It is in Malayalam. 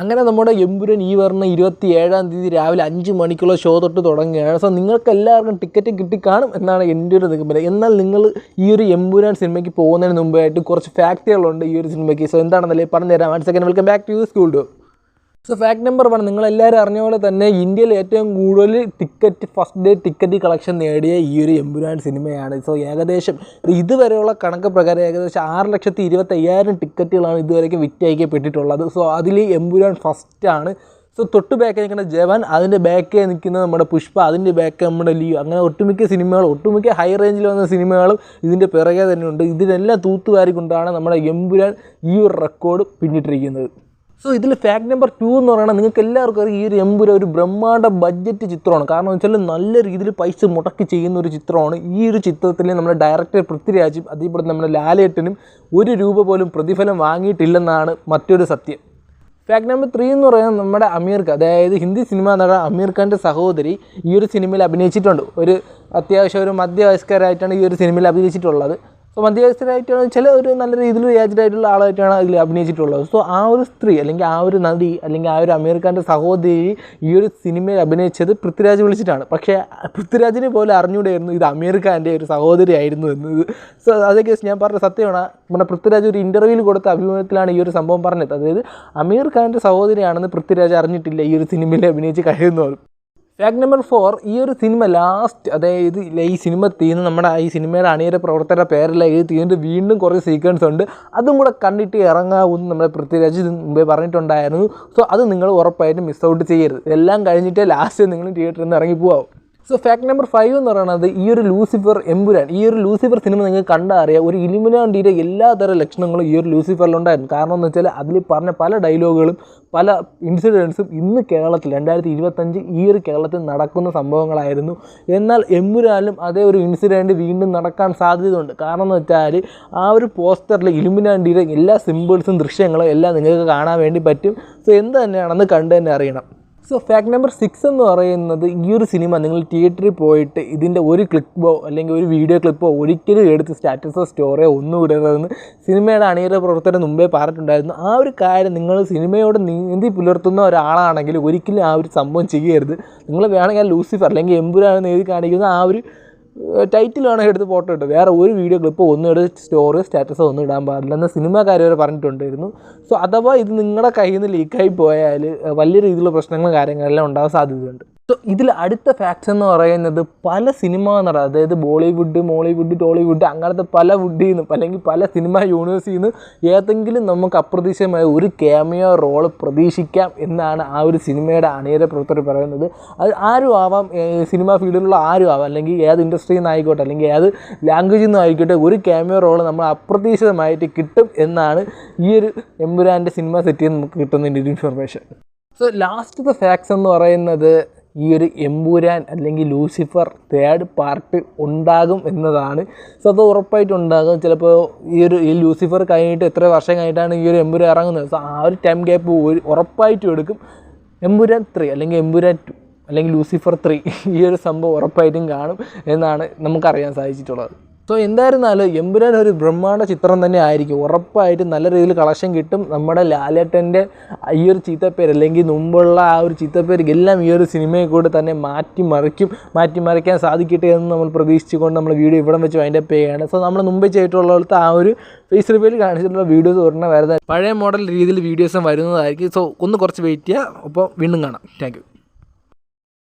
അങ്ങനെ നമ്മുടെ എമ്പുരൻ ഈ വരുന്ന ഇരുപത്തി ഏഴാം തീയതി രാവിലെ അഞ്ച് മണിക്കുള്ള ഷോ തൊട്ട് തുടങ്ങുകയാണ്. സോ നിങ്ങൾക്ക് എല്ലാവർക്കും ടിക്കറ്റ് കിട്ടിക്കാണും എന്നാണ് എന്റെ ഒരു നിഗമനം. എന്നാൽ നിങ്ങൾ ഈ ഒരു എമ്പുരാൻ സിനിമയ്ക്ക് പോകുന്നതിന് മുമ്പായിട്ട് കുറച്ച് ഫാക്റ്റുകളുണ്ട് ഈ ഒരു സിനിമയ്ക്ക് സോ എന്താണെന്നല്ലേ പറഞ്ഞുതരാം. One second welcome back to school Dr so fact number one നിങ്ങളെല്ലാവരും അറിഞ്ഞ പോലെ തന്നെ ഇന്ത്യയിൽ ഏറ്റവും കൂടുതൽ ticket first day ticket collection നേടിയ ഈ ഒരു എമ്പുരാൻ സിനിമയാണ്. സോ ഏകദേശം ഇതുവരെയുള്ള കണക്ക് പ്രകാരം ഏകദേശം ആറ് ലക്ഷത്തി ഇരുപത്തയ്യായിരം ടിക്കറ്റുകളാണ് ഇതുവരെയൊക്കെ വിറ്റയക്കപ്പെട്ടിട്ടുള്ളത്. സോ അതിൽ എമ്പുരാൻ ഫസ്റ്റാണ് സോ തൊട്ട് ബാക്കിൽ നിൽക്കുന്ന ജവാൻ അതിന്റെ ബാക്കിൽ നിൽക്കുന്ന നമ്മുടെ പുഷ്പ അതിന്റെ ബാക്ക് നമ്മുടെ ലിയോ അങ്ങനെ ഒട്ടുമിക്ക സിനിമകൾ ഒട്ടുമിക്ക ഹൈ റേഞ്ചിൽ വന്ന സിനിമകളും ഇതിന്റെ പിറകെ തന്നെയുണ്ട് ഇതിനെല്ലാം തൂത്തുവാരിക്കൊണ്ടാണ് നമ്മുടെ എമ്പുരാൻ ഈ ഒരു റെക്കോർഡ് പിന്നിട്ടിരിക്കുന്നത്. സോ ഇതിൽ ഫാക്ട് നമ്പർ ടു എന്ന് പറയുന്നത് നിങ്ങൾക്ക് എല്ലാവർക്കും അറിയാം ഈ ഒരു എമ്പുര ഒരു ബ്രഹ്മാണ്ട ബഡ്ജറ്റ് ചിത്രമാണ്. കാരണം വെച്ചാൽ നല്ല രീതിയിൽ പൈസ മുടക്കി ചെയ്യുന്ന ഒരു ചിത്രമാണ്. ഈ ഒരു ചിത്രത്തിൽ നമ്മുടെ ഡയറക്ടർ പൃഥ്വിരാജും അതേപോലെ നമ്മുടെ ലാലേട്ടനും ഒരു രൂപ പോലും പ്രതിഫലം വാങ്ങിയിട്ടില്ലെന്നാണ് മറ്റൊരു സത്യം. ഫാക്ട് നമ്പർ ത്രീ എന്ന് പറയുന്നത് നമ്മുടെ അമീർ ഖാൻ അതായത് ഹിന്ദി സിനിമ നടൻ അമീർ ഖാന്റെ സഹോദരി ഈ ഒരു സിനിമയിൽ അഭിനയിച്ചിട്ടുണ്ട്. ഒരു അത്യാവശ്യം ഒരു മധ്യവയസ്കരായിട്ടാണ് ഈ ഒരു സിനിമയിൽ അഭിനയിച്ചിട്ടുള്ളത്. സോ മധ്യവയസ്കരായിട്ടാണ് ചില ഒരു നല്ല രീതിയിൽ ഏജഡ് ആയിട്ടുള്ള ആളായിട്ടാണ് അതിൽ അഭിനയിച്ചിട്ടുള്ളത്. സോ ആ ഒരു സ്ത്രീ അല്ലെങ്കിൽ ആ ഒരു നടി അല്ലെങ്കിൽ ആ ഒരു അമീർ ഖാന്റെ സഹോദരി ഈ ഒരു സിനിമയിൽ അഭിനയിച്ചത് പൃഥ്വിരാജ് വിളിച്ചിട്ടാണ്. പക്ഷേ പൃഥ്വിരാജിനെ പോലെ അറിഞ്ഞുകൂടെയായിരുന്നു ഇത് അമീർ ഖാന്റെ ഒരു സഹോദരി ആയിരുന്നു എന്നത്. സോ അതേ കേസ് ഞാൻ പറഞ്ഞ സത്യമാണ്. നമ്മുടെ പൃഥ്വിരാജ് ഒരു ഇന്റർവ്യൂവിൽ കൊടുത്ത അഭിമുഖത്തിലാണ് ഈ ഒരു സംഭവം പറഞ്ഞത്. അതായത് അമീർ ഖാന്റെ സഹോദരിയാണെന്ന് പൃഥ്വിരാജ് അറിഞ്ഞിട്ടില്ല ഈ ഒരു സിനിമയിൽ അഭിനയിച്ച് കഴിയുന്നവരും ഫാക്ട് നമ്പർ ഫോർ ഈ ഒരു സിനിമ ലാസ്റ്റ് അതായത് ഈ സിനിമ തീർന്ന് നമ്മുടെ ഈ സിനിമയുടെ അണിയര പ്രവർത്തകരുടെ പേരെല്ലാം എഴുതി തീർന്നിട്ട് വീണ്ടും കുറേ സീക്വൻസ് ഉണ്ട്. അതും കൂടെ കണ്ടിട്ട് ഇറങ്ങാവും നമ്മുടെ പൃഥ്വിരാജ് മുമ്പേ പറഞ്ഞിട്ടുണ്ടായിരുന്നു. സോ അത് നിങ്ങൾ ഉറപ്പായിട്ടും മിസ് ഔട്ട് ചെയ്യരുത്. എല്ലാം കഴിഞ്ഞിട്ടേ ലാസ്റ്റ് നിങ്ങൾ തിയേറ്ററിൽ നിന്ന് ഇറങ്ങി പോവാം സോ ഫാക്ട് നമ്പർ ഫൈവ് എന്ന് പറയുന്നത് ഈ ഒരു ലൂസിഫർ എമ്പുരാൻ ഈ ഒരു ലൂസിഫർ സിനിമ നിങ്ങൾക്ക് കണ്ടാൽ അറിയാം ഒരു ഇലിമിനാണ്ടിയിലെ എല്ലാ തര ലക്ഷണങ്ങളും ഈ ഒരു ലൂസിഫറിലുണ്ടായിരുന്നു കാരണം എന്ന് വെച്ചാൽ അതിൽ പറഞ്ഞ പല ഡയലോഗുകളും പല ഇൻസിഡൻസും ഇന്ന് കേരളത്തിൽ രണ്ടായിരത്തി ഇരുപത്തഞ്ച് ഈ ഒരു കേരളത്തിൽ നടക്കുന്ന സംഭവങ്ങളായിരുന്നു. എന്നാൽ എമ്പുരാനും അതേ ഒരു ഇൻസിഡന്റ് വീണ്ടും നടക്കാൻ സാധ്യതയുണ്ട്. കാരണം എന്ന് വെച്ചാൽ ആ ഒരു പോസ്റ്ററിൽ ഇലുമിനാണ്ടിയുടെ എല്ലാ സിമ്പിൾസും ദൃശ്യങ്ങളും എല്ലാം നിങ്ങൾക്ക് കാണാൻ വേണ്ടി പറ്റും. സോ എന്ത് തന്നെയാണെന്ന് കണ്ടു തന്നെ അറിയണം. സോ ഫാക്ട് നമ്പർ സിക്സ് എന്ന് പറയുന്നത് ഈ ഒരു സിനിമ നിങ്ങൾ തിയേറ്ററിൽ പോയിട്ട് ഇതിന്റെ ഒരു ക്ലിപ്പോ അല്ലെങ്കിൽ ഒരു വീഡിയോ ക്ലിപ്പോ ഒരിക്കലും എടുത്ത് സ്റ്റാറ്റസോ സ്റ്റോറിയോ ഒന്നും ഇടരുതെന്ന് സിനിമയുടെ അണിയറ പ്രവർത്തനം മുമ്പേ പറഞ്ഞിട്ടുണ്ടായിരുന്നു. ആ ഒരു കാര്യം നിങ്ങൾ സിനിമയോട് നീന്തി പുലർത്തുന്ന ഒരാളാണെങ്കിൽ ഒരിക്കലും ആ ഒരു സംഭവം ചെയ്യരുത്. നിങ്ങൾ വേണമെങ്കിൽ ലൂസിഫർ അല്ലെങ്കിൽ എമ്പുരാണെന്ന് എഴുതി കാണിക്കുന്ന ആ ഒരു വേണമെങ്കിൽ എടുത്ത് ഫോട്ടോ ഇട്ടു വേറെ ഒരു വീഡിയോ ക്ലിപ്പ് ഒന്നും എടുത്ത് സ്റ്റോറി സ്റ്റാറ്റസോ ഒന്നും ഇടാൻ പാടില്ല എന്ന സിനിമാക്കാർ വരെ പറഞ്ഞിട്ടുണ്ടായിരുന്നു. സോ അഥവാ ഇത് നിങ്ങളുടെ കയ്യിൽ നിന്ന് ലീക്കായി പോയാൽ വലിയ രീതിയിലുള്ള പ്രശ്നങ്ങളും കാര്യങ്ങളെല്ലാം ഉണ്ടാകാൻ സാധ്യതയുണ്ട്. സോ ഇതിൽ അടുത്ത ഫാക്ട്സ് എന്ന് പറയുന്നത് പല സിനിമ നട അതായത് ബോളിവുഡ് മോളിവുഡ് ടോളിവുഡ് അങ്ങനത്തെ പല വുഡിൽ നിന്നും അല്ലെങ്കിൽ പല സിനിമ യൂണിവേഴ്സിൽ നിന്ന് ഏതെങ്കിലും നമുക്ക് അപ്രതീക്ഷിതമായ ഒരു ക്യാമിയോ റോൾ പ്രതീക്ഷിക്കാം എന്നാണ് ആ ഒരു സിനിമയുടെ അണിയര പ്രവർത്തകർ പറയുന്നത്. അത് ആരും ആവാം സിനിമ ഫീൽഡിലുള്ള ആരും ആവാം. അല്ലെങ്കിൽ ഏത് ഇൻഡസ്ട്രിയിൽ നിന്ന് ആയിക്കോട്ടെ അല്ലെങ്കിൽ ഏത് ലാംഗ്വേജിൽ നിന്നും ആയിക്കോട്ടെ ഒരു ക്യാമിയോ റോൾ നമ്മൾ അപ്രതീക്ഷിതമായിട്ട് കിട്ടും എന്നാണ് ഈ ഒരു എമ്പുരാന്റെ സിനിമ സെറ്റിൽ നമുക്ക് കിട്ടുന്നതിന്റെ ഒരു information so last the facts എന്ന് പറയുന്നത് ഈ ഒരു എമ്പൂരാൻ അല്ലെങ്കിൽ ലൂസിഫർ തേർഡ് പാർട്ട് ഉണ്ടാകും എന്നതാണ്. സോ അത് ഉറപ്പായിട്ടും ഉണ്ടാകും. ചിലപ്പോൾ ഈ ഒരു ഈ ലൂസിഫർ കഴിഞ്ഞിട്ട് എത്ര വർഷം കഴിഞ്ഞിട്ടാണ് ഈ ഒരു എമ്പുരാൻ ഇറങ്ങുന്നത്? സോ ആ ഒരു ടൈം ഗ്യാപ്പ് ഉറപ്പായിട്ടും എടുക്കും. എമ്പുരാൻ ത്രീ അല്ലെങ്കിൽ എമ്പുരാൻ ടു അല്ലെങ്കിൽ ലൂസിഫർ ത്രീ ഈ ഒരു സംഭവം ഉറപ്പായിട്ടും കാണും എന്നാണ് നമുക്കറിയാൻ സാധിച്ചിട്ടുള്ളത്. സോ എന്തായിരുന്നാലും എമ്പുരാൻ ഒരു ബ്രഹ്മാണ്ഡ ചിത്രം തന്നെ ആയിരിക്കും. ഉറപ്പായിട്ട് നല്ല രീതിയിൽ കളക്ഷൻ കിട്ടും. നമ്മുടെ ലാലേട്ടന്റെ ഈ ഒരു ചീത്തപ്പേര് അല്ലെങ്കിൽ മുമ്പുള്ള ആ ഒരു ചീത്തപ്പേര് എല്ലാം ഈ ഒരു സിനിമയെ കൂടെ തന്നെ മാറ്റിമറിക്കും മാറ്റിമറിക്കാൻ സാധിക്കട്ടെ എന്ന് നമ്മൾ പ്രതീക്ഷിച്ചുകൊണ്ട് നമ്മൾ വീഡിയോ ഇവിടെ വെച്ച് അതിന്റെ അപ്പ് ചെയ്യുകയാണ്. സോ നമ്മൾ മുമ്പേ ചെയ്തിട്ടുള്ളിടത്ത് ആ ഒരു ഫേസ് റിവ്യൂവിൽ കാണിച്ചിട്ടുള്ള വീഡിയോസ് ഉടനെ വരുന്നത്. പഴയ മോഡൽ രീതിയിൽ വീഡിയോസും വരുന്നതായിരിക്കും. സോ ഒന്ന് കുറച്ച് വെയിറ്റ് ചെയ്യുക. അപ്പോൾ വീണ്ടും കാണാം. താങ്ക്